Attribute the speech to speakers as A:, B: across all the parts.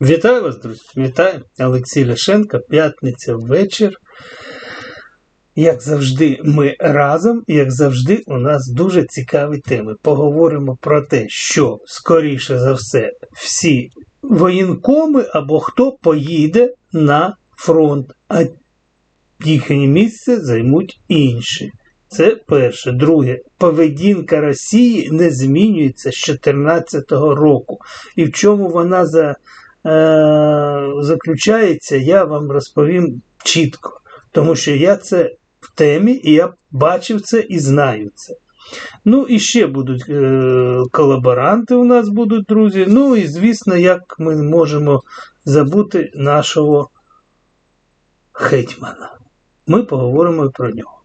A: Вітаю вас, друзі! Вітаю! Олексій Ляшенко, п'ятниця вечір. Як завжди, ми разом, як завжди, у нас дуже цікаві теми. Поговоримо про те, що, скоріше за все, всі воєнкоми або хто поїде на фронт, а їхнє місце займуть інші. Це перше. Друге, поведінка Росії не змінюється з 2014 року. І в чому вона за, заключається, я вам розповім чітко. Тому що я це в темі, і я бачив це і знаю це. Ну, і ще будуть е, колаборанти у нас будуть, друзі. Ну і звісно, як ми можемо забути нашого гетьмана. Ми поговоримо про нього.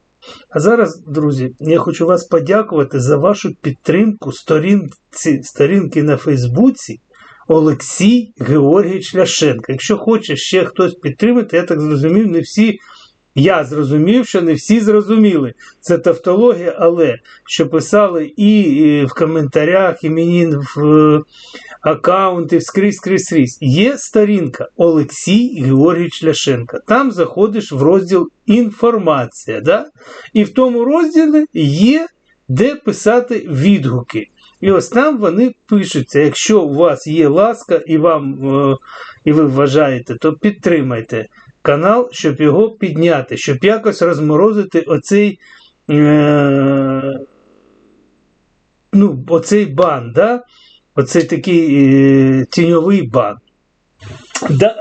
A: А зараз, друзі, я хочу вас подякувати за вашу підтримку сторінці, сторінки на Фейсбуці Олексій Георгійович Ляшенко. Якщо хоче ще хтось підтримати, я так зрозумів, не всі. Я зрозумів, що не всі зрозуміли. Це тавтологія, але що писали і в коментарях, і мені в е, аккаунти, скрізь, скрізь, скрізь. Є сторінка Олексій Георгійович Ляшенко. Там заходиш в розділ інформація. Да? І в тому розділі є де писати відгуки. І ось там вони пишуться. Якщо у вас є ласка і вам е, і ви вважаєте, то підтримайте канал, щоб його підняти, щоб якось розморозити оцей е, ну, оцей бан, да? оцей такий е, тіньовий бан. Да.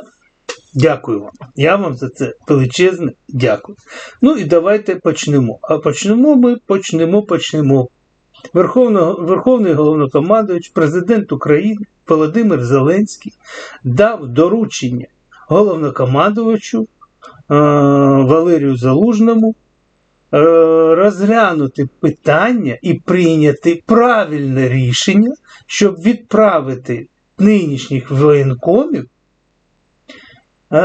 A: Дякую вам. Я вам за це величезне дякую. Ну і давайте почнемо. А почнемо ми почнемо, почнемо. Верховного, Верховний головнокомандуючий, президент України Володимир Зеленський дав доручення головнокомандувачу е, Валерію Залужному е, розглянути питання і прийняти правильне рішення, щоб відправити нинішніх воєнкомів е,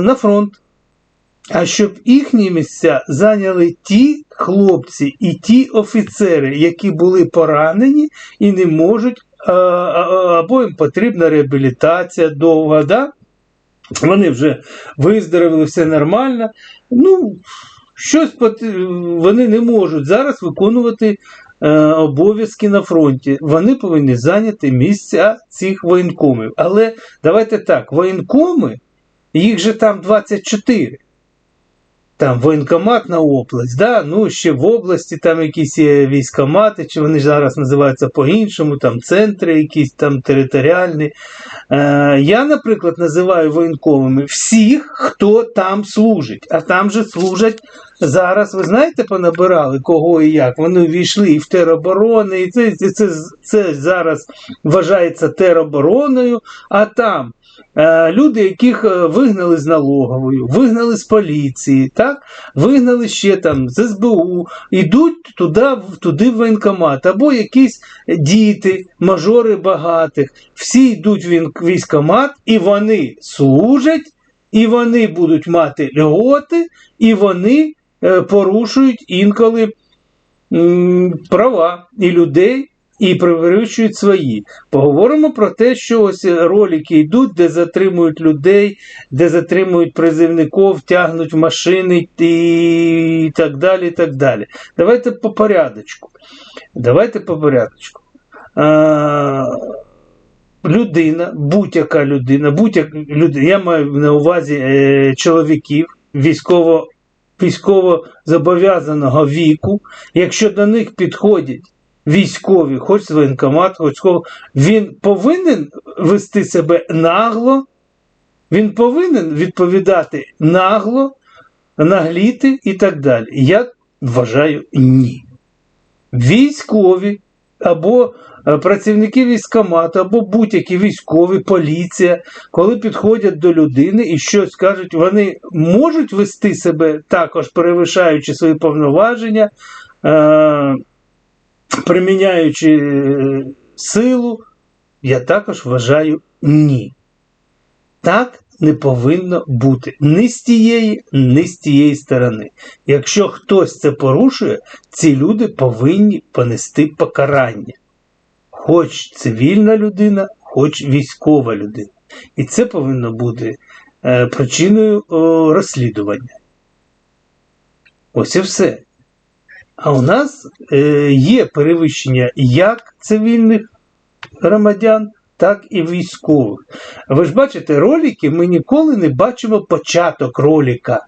A: на фронт. А щоб їхні місця зайняли ті хлопці і ті офіцери, які були поранені і не можуть, або їм потрібна реабілітація довга. Да? Вони вже виздоровили, все нормально. Ну, щось вони не можуть зараз виконувати е, обов'язки на фронті. Вони повинні зайняти місця цих воєнкомів. Але давайте так: воєнкоми, їх же там 24 там воєнкомат на область, да? ну ще в області там якісь є військомати, чи вони зараз називаються по-іншому, там центри якісь там територіальні. Е, Я, наприклад, називаю воєнковими всіх, хто там служить. А там же служать зараз, ви знаєте, понабирали кого і як. Вони увійшли і в тероборони, і це, це, це, це зараз вважається теробороною, а там. Е, люди, яких е, вигнали з налоговою, вигнали з поліції, так? вигнали ще там з СБУ, йдуть туди, туди в воєнкомат, або якісь діти, мажори багатих, всі йдуть в військкомат і вони служать, і вони будуть мати льготи, і вони е, порушують інколи права і людей і перевищують свої. Поговоримо про те, що ось ролики йдуть, де затримують людей, де затримують призивників, тягнуть машини і так далі. і так далі. Давайте по порядочку. Давайте по порядочку. А, Людина, будь-яка людина, будь-яка людина, я маю на увазі е, чоловіків військово військово зобов'язаного віку, якщо до них підходять військові, хоч воєнкомат, хоч він повинен вести себе нагло, він повинен відповідати нагло, нагліти і так далі. Я вважаю ні. Військові або е, працівники військомату, або будь-які військові, поліція, коли підходять до людини і щось кажуть, вони можуть вести себе також перевищаючи свої повноваження. Е, приміняючи е, силу, я також вважаю ні. Так не повинно бути ні з тієї, ні з тієї сторони. Якщо хтось це порушує, ці люди повинні понести покарання. Хоч цивільна людина, хоч військова людина. І це повинно бути е, причиною о, розслідування. Ось і все. А у нас е, є перевищення як цивільних громадян, так і військових. Ви ж бачите, ролики, ми ніколи не бачимо початок ролика.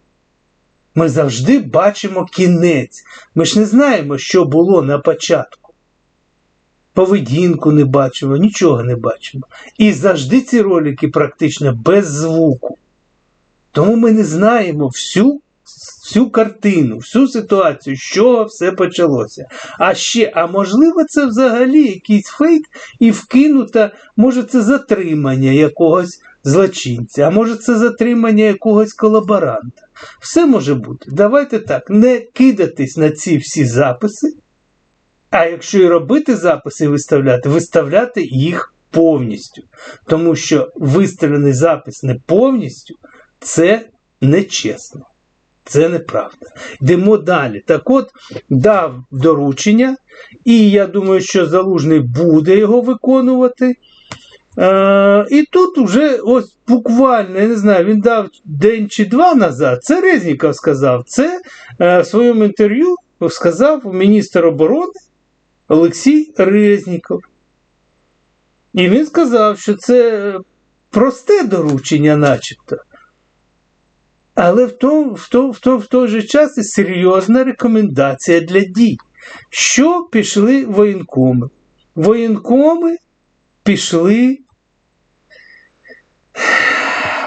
A: Ми завжди бачимо кінець. Ми ж не знаємо, що було на початку. Поведінку не бачимо, нічого не бачимо. І завжди ці ролики практично без звуку. Тому ми не знаємо всю, всю картину, всю ситуацію, з чого все почалося. А ще, а можливо, це взагалі якийсь фейк і вкинута, може, це затримання якогось злочинця, а може, це затримання якогось колаборанта. Все може бути. Давайте так, не кидатись на ці всі записи. А якщо і робити записи і виставляти, виставляти їх повністю. Тому що виставлений запис не повністю це нечесно. Це неправда. Йдемо далі. Так от дав доручення, і я думаю, що залужний буде його виконувати. Е, і тут вже ось буквально, я не знаю, він дав день чи два назад. Це Резніков сказав. Це е, в своєму інтерв'ю сказав міністр оборони Олексій Резніков. І він сказав, що це просте доручення, начебто. Але в той, в, той, в, той, в той же час і серйозна рекомендація для дій. Що пішли воєнкоми? Воєнкоми пішли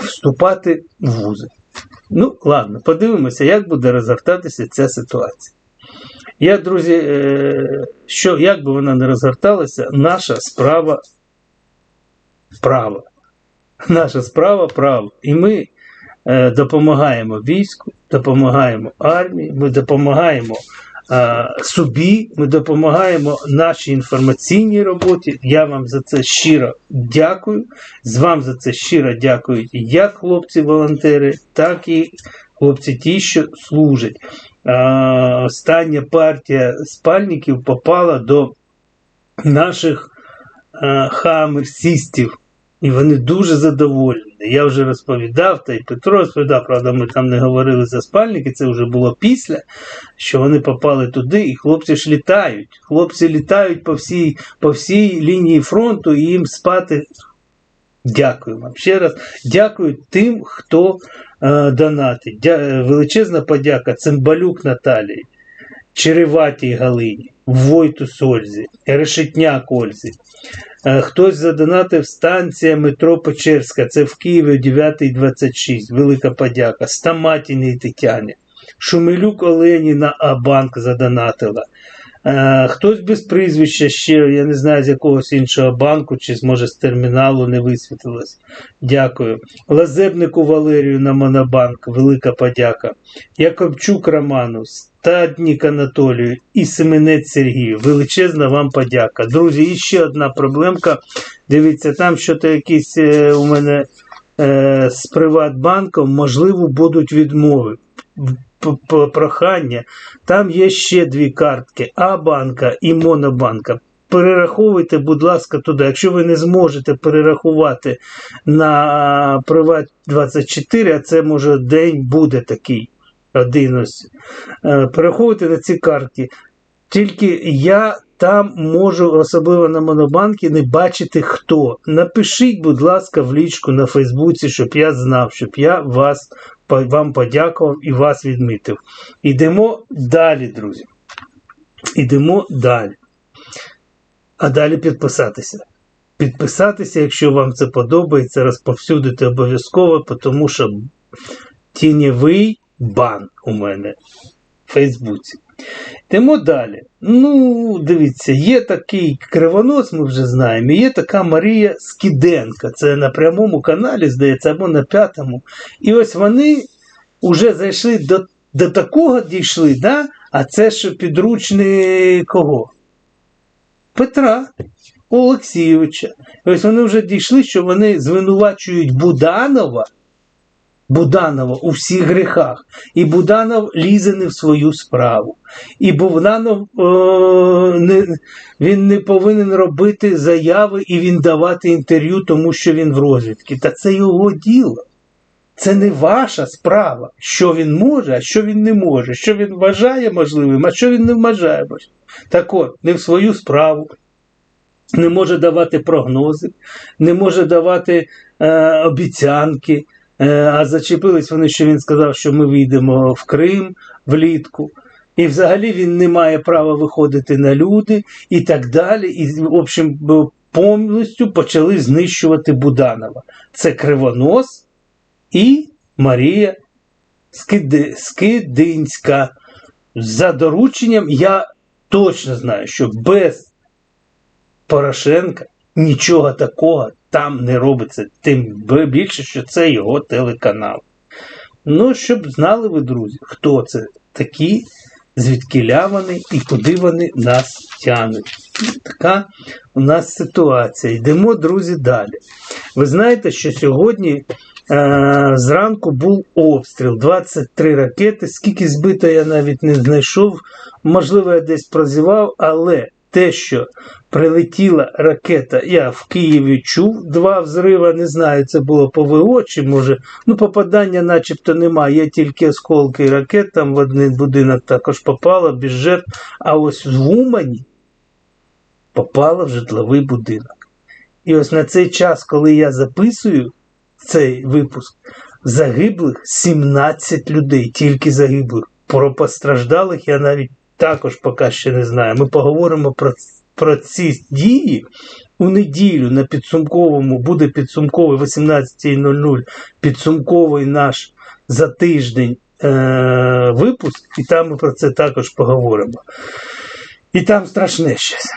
A: вступати в вузи. Ну, ладно, подивимося, як буде розгортатися ця ситуація. Я, друзі, е, що як би вона не розгорталася, наша справа права. Наша справа права. І ми допомагаємо війську, допомагаємо армії, ми допомагаємо е, собі, ми допомагаємо нашій інформаційній роботі. Я вам за це щиро дякую. З вам за це щиро дякують як хлопці-волонтери, так і хлопці ті, що служать. Е, остання партія спальників попала до наших е, хамерсістів. І вони дуже задоволені. Я вже розповідав, та й Петро розповідав, правда, ми там не говорили за спальники, це вже було після, що вони попали туди, і хлопці ж літають. Хлопці літають по всій, по всій лінії фронту і їм спати. Дякую вам. Ще раз дякую тим, хто е, донатить. Дя, величезна подяка Цимбалюк Наталії, Череватій Галині, Войту Сользі, Решетняк Ользі. Е, Хтось задонатив станція метро Печерська, це в Києві 9.26. Велика подяка. Стаматіні Тетяні. Шумилюк Олені на А-банк задонатила. Е, Хтось без прізвища ще, я не знаю, з якогось іншого банку, чи може з терміналу не висвітлилось. Дякую. Лазебнику Валерію на Монобанк, велика подяка. Якобчук Роману, Стаднік Анатолію і Семенець Сергію. Величезна вам подяка. Друзі, і ще одна проблемка. Дивіться, там що то якісь е, у мене е, з Приватбанком, можливо, будуть відмови. Прохання. Там є ще дві картки: А-банка і Монобанка. Перераховуйте, будь ласка, туди. Якщо ви не зможете перерахувати на Приват 24, а це може день буде такий. Один ось. Е, Перераховуйте на ці картки. Тільки я там можу, особливо на Монобанкі, не бачити хто. Напишіть, будь ласка, в лічку на Фейсбуці, щоб я знав, щоб я вас, вам подякував і вас відмітив. Ідемо далі, друзі. Ідемо далі. А далі підписатися. Підписатися, якщо вам це подобається, розповсюдити обов'язково, тому що тіньовий бан у мене в Фейсбуці. Йдемо далі. Ну, дивіться, є такий кривонос, ми вже знаємо, є така Марія Скіденка. Це на прямому каналі, здається, або на п'ятому. І ось вони вже зайшли до, до такого дійшли, да? а це що підручний кого? Петра Олексійовича. Ось вони вже дійшли, що вони звинувачують Буданова Буданова у всіх гріхах. І Буданов лізе не в свою справу. І Буданов е, не, він не повинен робити заяви і він давати інтерв'ю, тому що він в розвідці. Та це його діло. Це не ваша справа, що він може, а що він не може, що він вважає можливим, а що він не вважає можливим. Так от, не в свою справу, не може давати прогнози, не може давати е, обіцянки. Е, а зачепились вони, що він сказав, що ми вийдемо в Крим влітку. І взагалі він не має права виходити на люди і так далі. І, в общем, повністю почали знищувати Буданова. Це Кривонос і Марія Скиди, Скидинська. За дорученням я точно знаю, що без Порошенка нічого такого там не робиться. Тим більше, що це його телеканал. Ну, щоб знали ви, друзі, хто це такі, звідки вони і куди вони нас тянуть. Така у нас ситуація. Йдемо, друзі, далі. Ви знаєте, що сьогодні е, зранку був обстріл, 23 ракети. Скільки збито, я навіть не знайшов. Можливо, я десь прозівав, але те, що прилетіла ракета, я в Києві чув два взрива, не знаю, це було ПВО чи може. Ну, попадання начебто немає, є тільки осколки ракет, там в один будинок також попало, без жертв. А ось в Умані попало в житловий будинок. І ось на цей час, коли я записую цей випуск, загиблих 17 людей, тільки загиблих. Про постраждалих я навіть також поки ще не знаю. Ми поговоримо про, про ці дії у неділю на підсумковому, буде підсумковий 18.00 підсумковий наш за тиждень е- випуск, і там ми про це також поговоримо. І там страшне щось.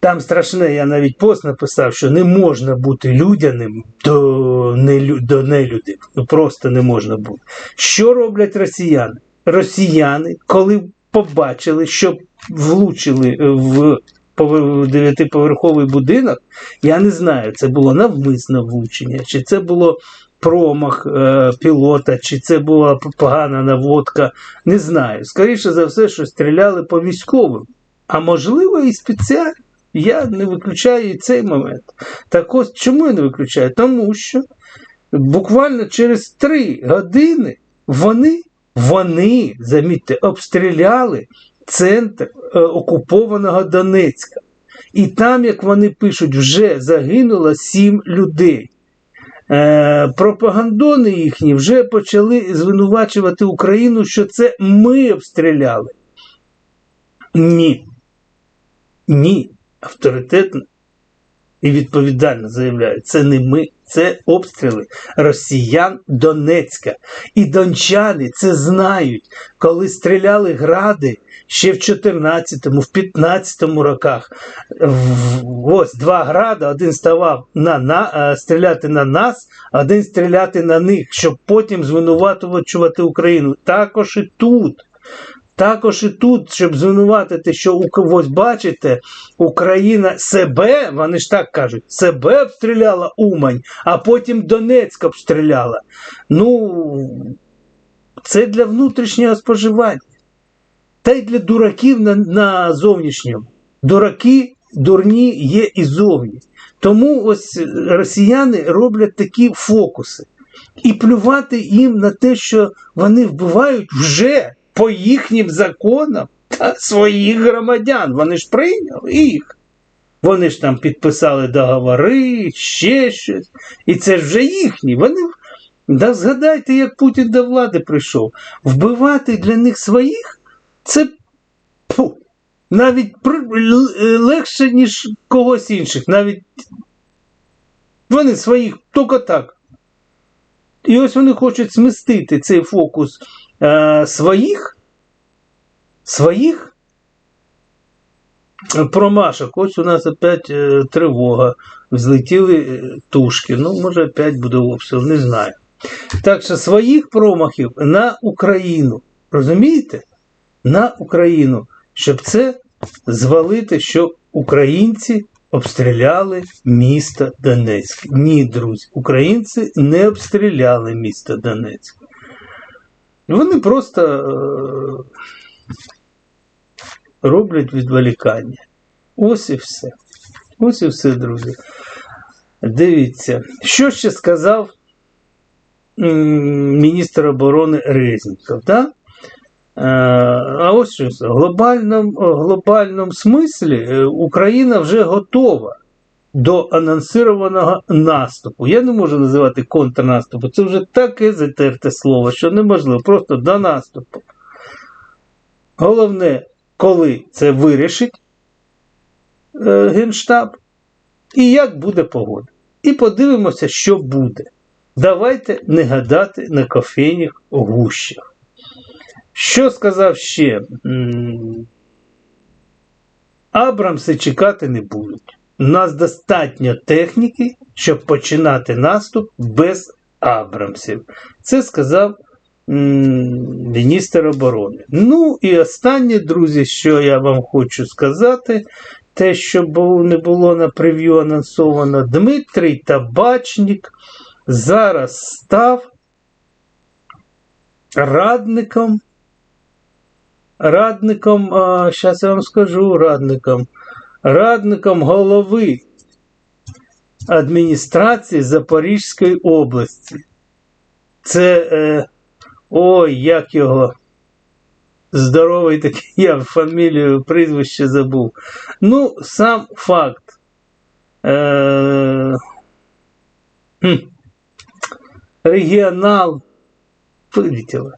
A: Там страшне, я навіть пост написав, що не можна бути людяним до, нелю, до нелюдів. Ну просто не можна бути. Що роблять росіяни? Росіяни, коли побачили, що влучили в дев'ятиповерховий будинок, я не знаю, це було навмисне влучення, чи це було промах е, пілота, чи це була погана наводка. Не знаю. Скоріше за все, що стріляли по військовим. А можливо, і спеціально. Я не виключаю і цей момент. Так ось чому я не виключаю? Тому що буквально через три години вони, вони, замітьте, обстріляли центр е, окупованого Донецька. І там, як вони пишуть, вже загинуло сім людей. Е, пропагандони їхні вже почали звинувачувати Україну, що це ми обстріляли. Ні. Ні. Авторитетно і відповідально заявляю, це не ми, це обстріли росіян Донецька. І дончани це знають, коли стріляли гради ще в 14-му, в 15-му роках. Ось два гради, один ставав на, на, е, стріляти на нас, один стріляти на них, щоб потім звинувачувати Україну. Також і тут. Також і тут, щоб звинуватити, що когось бачите, Україна себе, вони ж так кажуть, себе обстріляла Умань, а потім Донецьк обстріляла. Ну, це для внутрішнього споживання. Та й для дураків на, на зовнішньому. Дураки, дурні є і зовні. Тому ось росіяни роблять такі фокуси. І плювати їм на те, що вони вбивають вже по їхнім законам та своїх громадян. Вони ж прийняли їх. Вони ж там підписали договори, ще щось. І це ж вже їхні. Вони да згадайте, як Путін до влади прийшов. Вбивати для них своїх це фу, навіть легше, ніж когось інших. Навіть вони своїх тільки так. І ось вони хочуть змістити цей фокус е, своїх, своїх промашок. Ось у нас опять е, тривога. Взлетіли е, тушки. Ну, може, опять буде обстріл, не знаю. Так що своїх промахів на Україну. Розумієте? На Україну. Щоб це звалити, що українці обстріляли місто Донецьк. Ні, друзі, українці не обстріляли місто Донецьк. Вони просто е, роблять відволікання. Ось і все. Ось і все, друзі. Дивіться, що ще сказав міністр оборони Резніков, да? Е, А ось що в глобальному, глобальному смислі е, Україна вже готова до анонсованого наступу. Я не можу називати контрнаступу. Це вже таке затерте слово, що неможливо. Просто до наступу. Головне, коли це вирішить е, Генштаб, і як буде погода. І подивимося, що буде. Давайте не гадати на кофейних гущах. Що сказав ще? Абрамси чекати не будуть. Нас достатньо техніки, щоб починати наступ без Абрамсів. Це сказав міністр оборони. Ну і останнє, друзі, що я вам хочу сказати, те, що не було на прев'ю анонсовано, Дмитрий Табачник зараз став радником. Радником, зараз я вам скажу радником, радником голови адміністрації Запорізької області. Це, е, ой, як його здоровий такий, я фамілію, прізвище забув. Ну, сам факт. Е, регіонал вилетіло.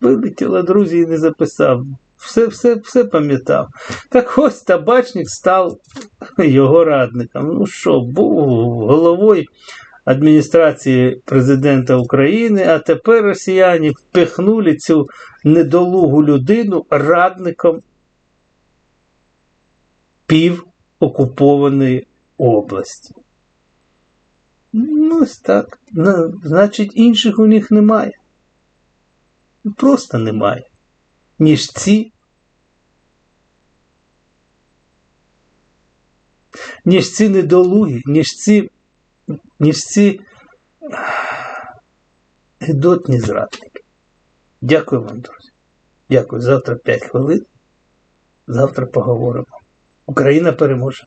A: Вилетіло, друзі, і не записав. Все, все, все пам'ятав. Так ось табачник став його радником. Ну що, був головою адміністрації президента України, а тепер росіяни впихнули цю недолугу людину радником пів окупованої області. Ну, ось так. Значить, інших у них немає. Просто немає. Ніж ці. Ніж ці недолугі, ніж ці, ніж ці гидотні зрадники. Дякую вам, друзі. Дякую. Завтра 5 хвилин. Завтра поговоримо. Україна переможе.